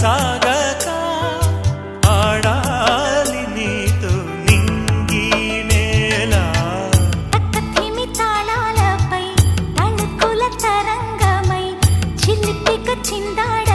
సాగక ఆడాలి నీతో నింగి నేల. అణుకుల తరంగమై చిల్లిపిక చిందాడి